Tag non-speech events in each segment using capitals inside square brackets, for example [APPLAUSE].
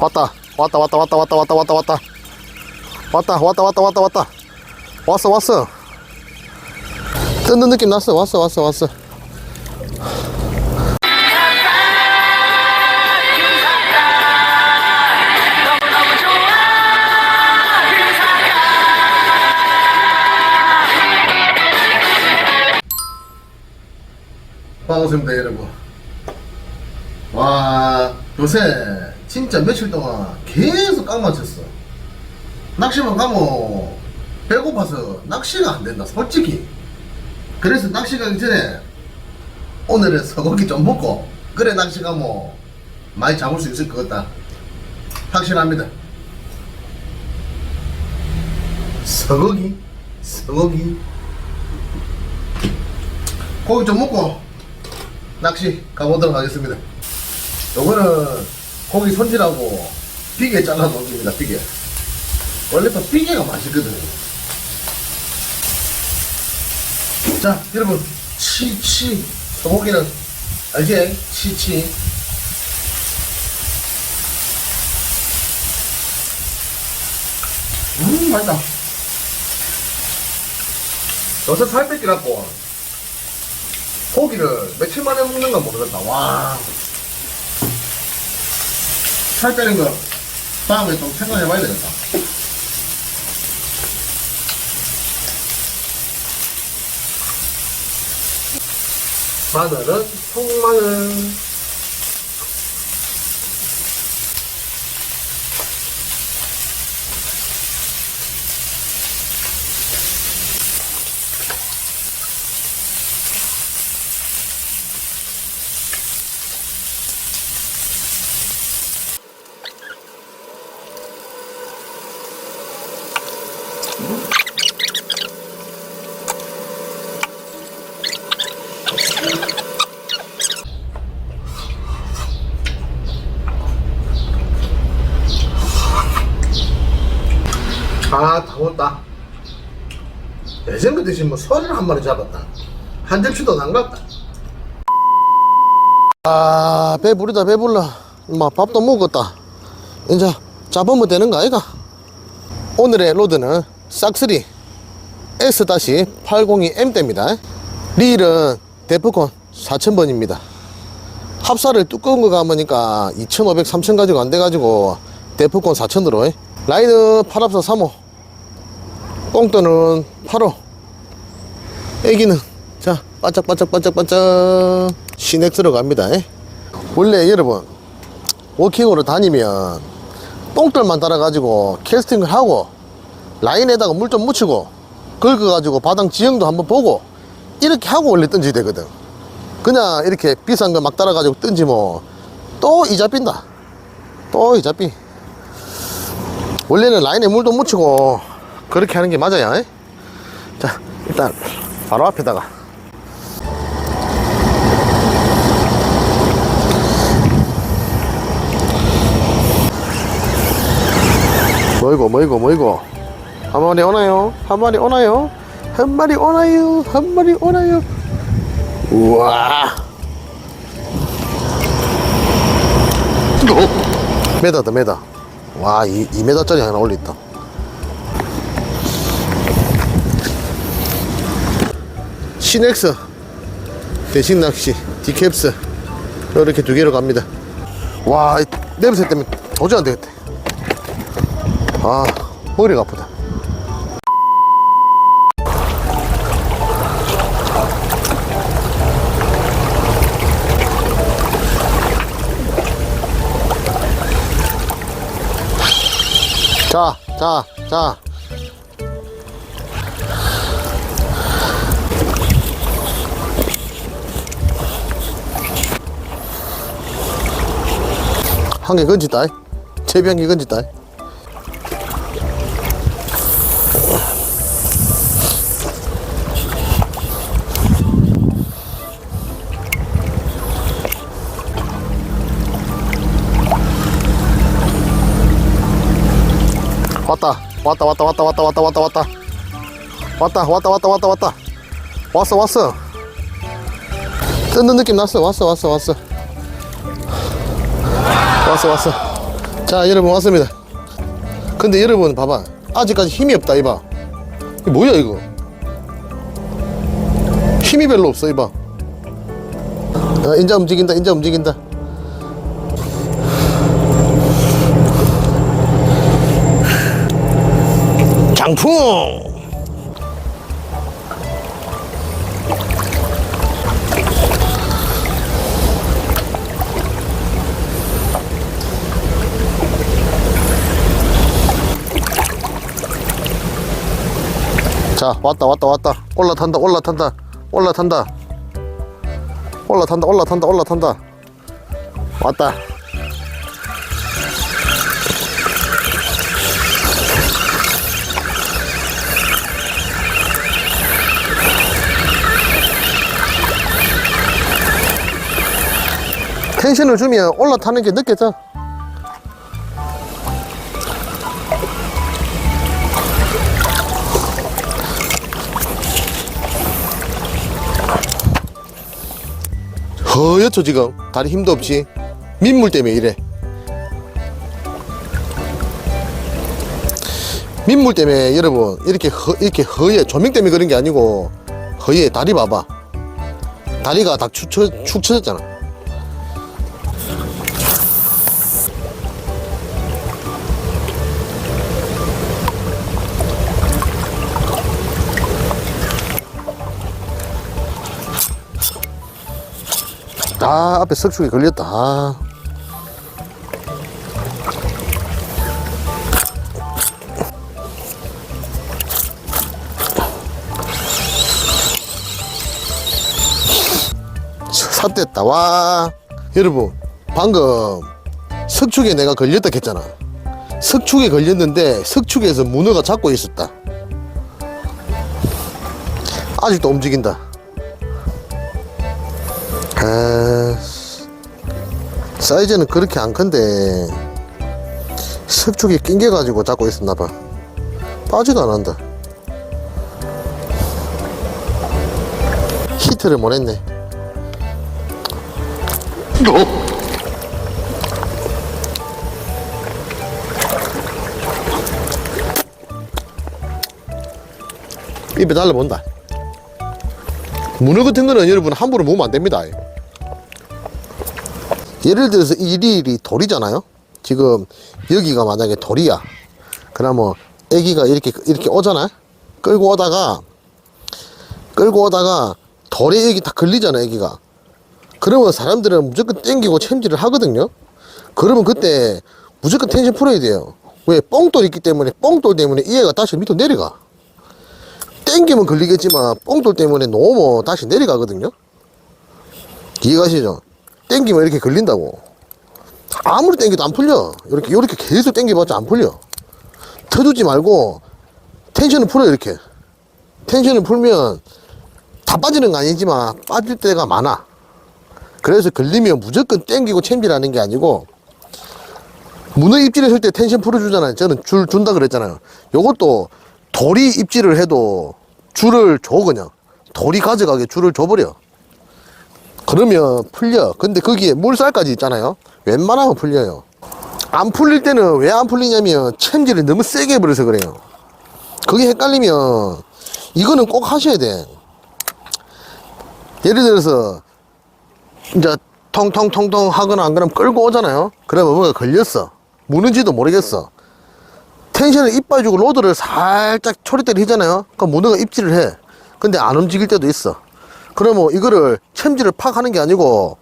왔다. 왔다 왔다 왔다 왔다 왔다 왔다 왔다. 왔다 왔다 왔다 왔다 왔다. 왔어 왔어. 뜯는 느낌 났어. 왔어 왔어 왔어. 반갑습니다 여러분. 와 요새 진짜 며칠 동안 계속 깡 맞췄어. 낚시만 가면 배고파서 낚시가 안 된다 솔직히. 그래서 낚시 가기 전에 오늘은 소고기 좀 먹고 그래 낚시 가면 많이 잡을 수 있을 것 같다. 확실합니다. 소고기? 소고기? 고기 좀 먹고 낚시 가보도록 하겠습니다. 요거는 고기 손질하고 비계 잘라 놓습니다 비계. 원래 또 비계가 맛있거든요. 자 여러분 치치. 소고기는 알지? 치치. 음 맛있다. 요새 살 뺏기라고 고기를 며칠 만에 먹는가 모르겠다. 와 살 빼는 거 다음에 좀 생각해 봐야 되겠다. 마늘은 통마늘. 아, 다 먹었다. 예전 같 듯이 뭐 소리를 한 마리 잡았다. 한 접시도 남갔다. 아, 배부르다, 배불러. 막 밥도 먹었다. 이제 잡으면 되는 거 아이가? 오늘의 로드는 싹스리 S-802M대입니다. 릴은 데프콘 4000번입니다. 합사를 두꺼운 거 감으니까 2500, 3000 가지고 안 돼가지고 데프콘 4000으로 라인은 8합사 3호 꽁또는 8호 애기는 자 반짝반짝반짝반짝. 시넥스로 갑니다. 원래 여러분 워킹으로 다니면 똥들만 따라가지고 캐스팅을 하고 라인에다가 물 좀 묻히고 긁어가지고 바닥 지형도 한번 보고 이렇게 하고 원래 던져야 되거든. 그냥 이렇게 비싼 거 막 따라가지고 던지면 또 이잡힌다. 또 이잡히. 원래는 라인에 물도 묻히고 그렇게 하는 게 맞아요. 에? 자 일단 바로 앞에다가 뭐이고 뭐이고 뭐이고 한 마리 오나요? 한 마리 오나요? 한 마리 오나요? 한 마리 오나요? 우와 메다다 메다 와 2, 2m짜리 하나 올렸다 시넥스 대신 낚시 디캡스 이렇게 두 개로 갑니다. 와이 냄새 때문에 도저히 안 되겠다. 아 머리가 아프다. 자, 자, 자. 한 개 건졌다. 제비 한 개 건졌다. 왔다 왔다 왔다 왔다 왔다 왔다 왔다 왔다. 왔다 왔다 왔다 왔다 왔다. 왔어 왔어. 뜯는 느낌 났어. 왔어 왔어 왔어 왔어 왔어. 자 여러분 왔습니다. 근데 여러분 봐봐. 아직까지 힘이 없다 이봐. 뭐야 이거? 힘이 별로 없어 이봐. 아, 인자 움직인다 인자 움직인다. 장풍 자 왔다 왔다 왔다. 올라탄다 올라탄다. 올라탄다. 올라탄다 올라탄다 올라탄다. 왔다. 텐션을 주면 올라타는 게 느껴져 허옇죠 지금 다리 힘도 없이 민물 때문에 이래. 민물 때문에 여러분 이렇게 허, 이렇게 허예 조명 때문에 그런 게 아니고 허예 다리 봐봐. 다리가 다 축, 처, 축 처졌잖아 아 앞에 석축이 걸렸다. 아. 삿됐다. 와. 여러분 방금 석축에 내가 걸렸다 했잖아. 석축에 걸렸는데 석축에서 문어가 잡고 있었다. 아직도 움직인다 아, 사이즈는 그렇게 안 큰데 석축이 낑겨 가지고 잡고 있었나 봐. 빠지도 안 한다 히트를 못 했네. 입에 달라본다. 문어 같은 거는 여러분 함부로 먹으면 안 됩니다. 예를 들어서 이 일이 돌이잖아요. 지금 여기가 만약에 돌이야. 그러면 애기가 이렇게 이렇게 오잖아. 끌고 오다가 끌고 오다가 돌에 여기 다 걸리잖아, 애기가. 그러면 사람들은 무조건 땡기고 챔질을 하거든요. 그러면 그때 무조건 텐션 풀어야 돼요. 왜? 뻥돌 있기 때문에 뻥돌 때문에 이 애가 다시 밑으로 내려가. 땡기면 걸리겠지만 뽕돌 때문에 너무 다시 내려가거든요 이해가시죠? 땡기면 이렇게 걸린다고. 아무리 땡겨도 안 풀려. 이렇게 이렇게 계속 땡겨봤자 안 풀려. 터주지 말고 텐션을 풀어 이렇게. 텐션을 풀면 다 빠지는 거 아니지만 빠질 때가 많아. 그래서 걸리면 무조건 땡기고 챔질하는 게 아니고 문어 입질했을 때 텐션 풀어주잖아요. 저는 줄 준다 그랬잖아요. 요것도 돌이 입질을 해도 줄을 줘 그냥. 돌이 가져가게 줄을 줘버려 그러면 풀려. 근데 거기에 물살까지 있잖아요. 웬만하면 풀려요. 안 풀릴 때는 왜 안 풀리냐면 챔질을 너무 세게 해버려서 그래요. 그게 헷갈리면 이거는 꼭 하셔야 돼. 예를 들어서 이제 통통통통 하거나 안 그러면 끌고 오잖아요. 그러면 뭐가 걸렸어. 무는지도 모르겠어. 텐션을 이빨 주고 로드를 살짝 초리대를 하잖아요. 그럼 문어가 입질을 해. 근데 안 움직일 때도 있어. 그러면 이거를 챔질을 팍 하는 게 아니고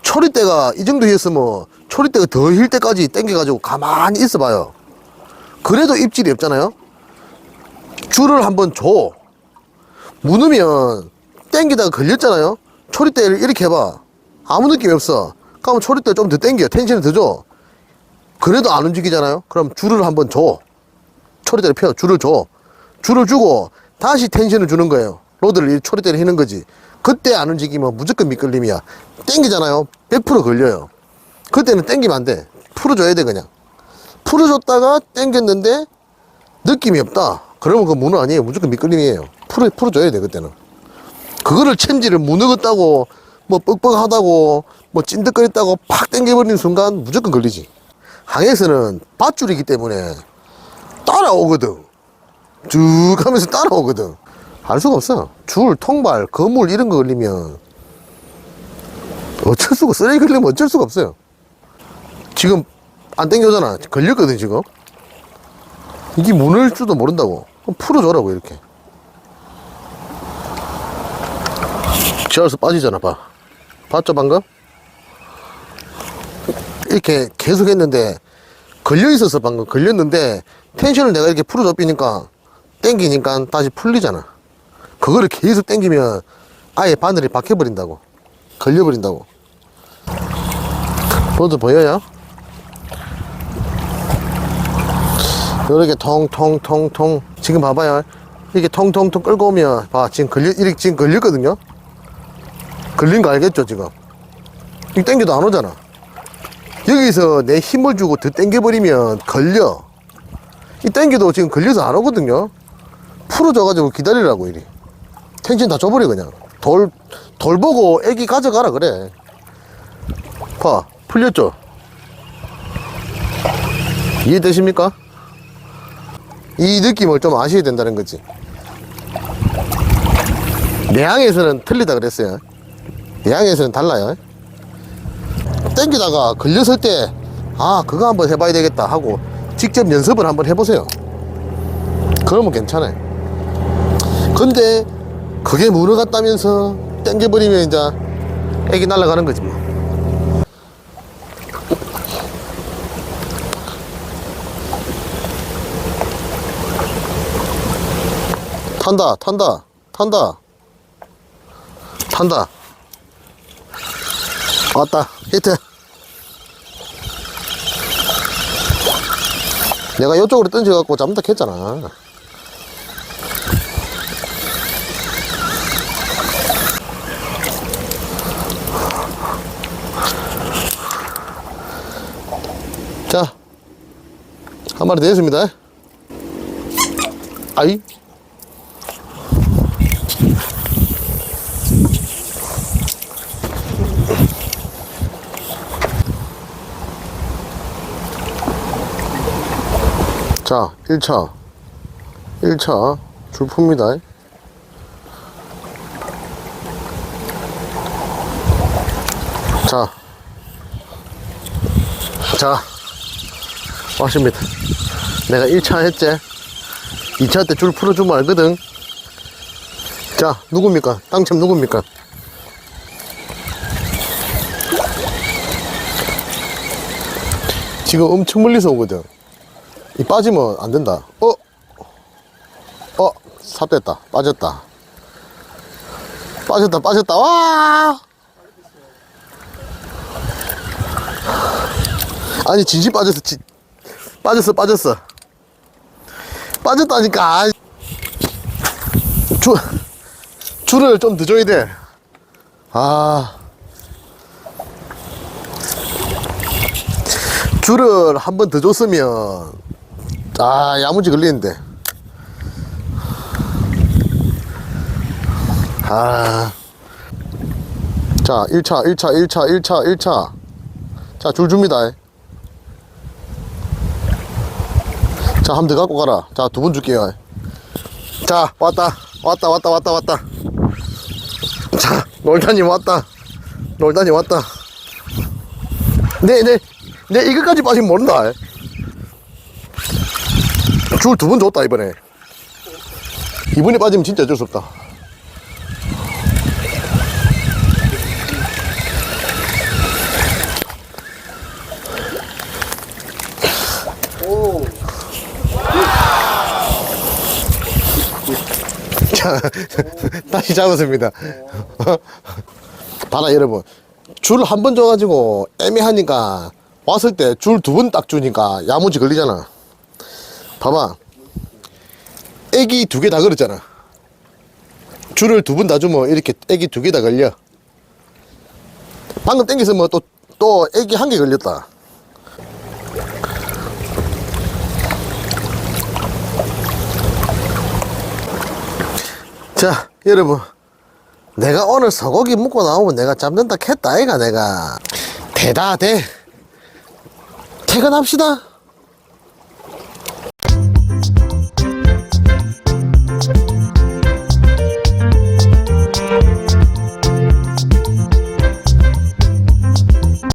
초리대가 이 정도 했으면 초리대가 더 힐 때까지 당겨가지고 가만히 있어 봐요. 그래도 입질이 없잖아요. 줄을 한번 줘. 문으면 당기다가 걸렸잖아요. 초리대를 이렇게 해봐. 아무 느낌이 없어. 그러면 초리대 좀 더 당겨. 텐션을 더 줘. 그래도 안 움직이잖아요. 그럼 줄을 한번 줘. 초리대를 펴. 줄을 줘. 줄을 주고 다시 텐션을 주는 거예요. 로드를 이 초리대를 히는 거지. 그때 안 움직이면 무조건 미끌림이야. 땡기잖아요. 100% 걸려요. 그때는 땡기면 안 돼. 풀어줘야 돼 그냥. 풀어줬다가 땡겼는데 느낌이 없다. 그러면 그 문어 아니에요. 무조건 미끌림이에요. 풀어, 풀어줘야 돼 그때는. 그거를 챔질을 무너졌다고 뭐 뻑뻑하다고 뭐 찐득거렸다고 팍 땡겨버리는 순간 무조건 걸리지. 항에서는 밧줄이기 때문에 따라오거든. 쭉 하면서 따라오거든. 알 수가 없어. 줄, 통발, 거물 이런 거 걸리면 어쩔 수가, 쓰레기 걸리면 어쩔 수가 없어요. 지금 안 땡겨잖아. 걸렸거든, 지금. 이게 무너질 줄도 모른다고. 풀어줘라고, 이렇게. 지하에서 빠지잖아, 봐. 봤죠, 방금? 이렇게 계속 했는데, 걸려 있어서 방금 걸렸는데, 텐션을 내가 이렇게 풀어줘 삐니까, 땡기니까 다시 풀리잖아. 그거를 계속 땡기면, 아예 바늘이 박혀버린다고. 걸려버린다고. 로드 보여요? 이렇게 통통통통. 지금 봐봐요. 이렇게 통통통 끌고 오면 봐 지금 걸려 이렇게 지금 걸렸거든요? 걸린 거 알겠죠 지금? 이 땡겨도 안 오잖아. 여기서 내 힘을 주고 더 땡겨버리면 걸려. 이 땡겨도 지금 걸려서 안 오거든요? 풀어줘가지고 기다리라고 이리 텐션 다 줘버려 그냥 돌, 돌 보고 애기 가져가라 그래 봐 풀렸죠 이해되십니까? 이 느낌을 좀 아셔야 된다는 거지. 내항에서는 틀리다 그랬어요. 내항에서는 달라요. 땡기다가 걸렸을 때, 아, 그거 한번 해봐야 되겠다 하고 직접 연습을 한번 해보세요. 그러면 괜찮아요. 근데 그게 무너 같다면서 땡겨버리면 이제 애기 날아가는 거지 뭐. 탄다, 탄다, 탄다, 탄다. 왔다, 히트. 내가 이쪽으로 던져갖고 잠다 캤잖아. 자, 한 마리 되었습니다. 아이. 자, 1차. 1차. 줄 풉니다. 자. 자. 왔습니다. 내가 1차 했지? 2차 때 줄 풀어주면 알거든? 자, 누굽니까? 당첨 누굽니까? 지금 엄청 멀리서 오거든. 이 빠지면 안 된다. 어? 어? 삽됐다. 빠졌다. 빠졌다, 빠졌다. 와! 아니, 진심 빠졌어. 진... 빠졌어, 빠졌어. 빠졌다니까. 줄, 줄을 좀더 줘야 돼. 아. 줄을 한 번 더 줬으면 아 야무지 걸리는데 아. 자 1차 1차 1차 1차 1차 자 줄 줍니다 자더 갖고 가라. 자 두 분 줄게요. 자 왔다. 왔다 왔다 왔다 왔다. 자 놀다님 왔다. 놀다님 왔다. 네네. 네 이거까지 빠지면 모른다. 줄 두 번 줬다 이번에. 이번에 빠지면 진짜 어쩔 수 없다 자 [LAUGHS] 다시 잡았습니다. 봐라 여러분. 줄 한 번 줘가지고 애매하니까 왔을 때 줄 두 번 딱 주니까 야무지 걸리잖아. 봐봐. 애기 두 개 다 걸었잖아. 줄을 두 번 다 주면 이렇게 애기 두 개 다 걸려. 방금 땡겼으면 또, 또 애기 한 개 걸렸다 자 여러분. 내가 오늘 소고기 먹고 나오면 내가 잡는다 했다 아이가 내가. 대다 대. 퇴근합시다.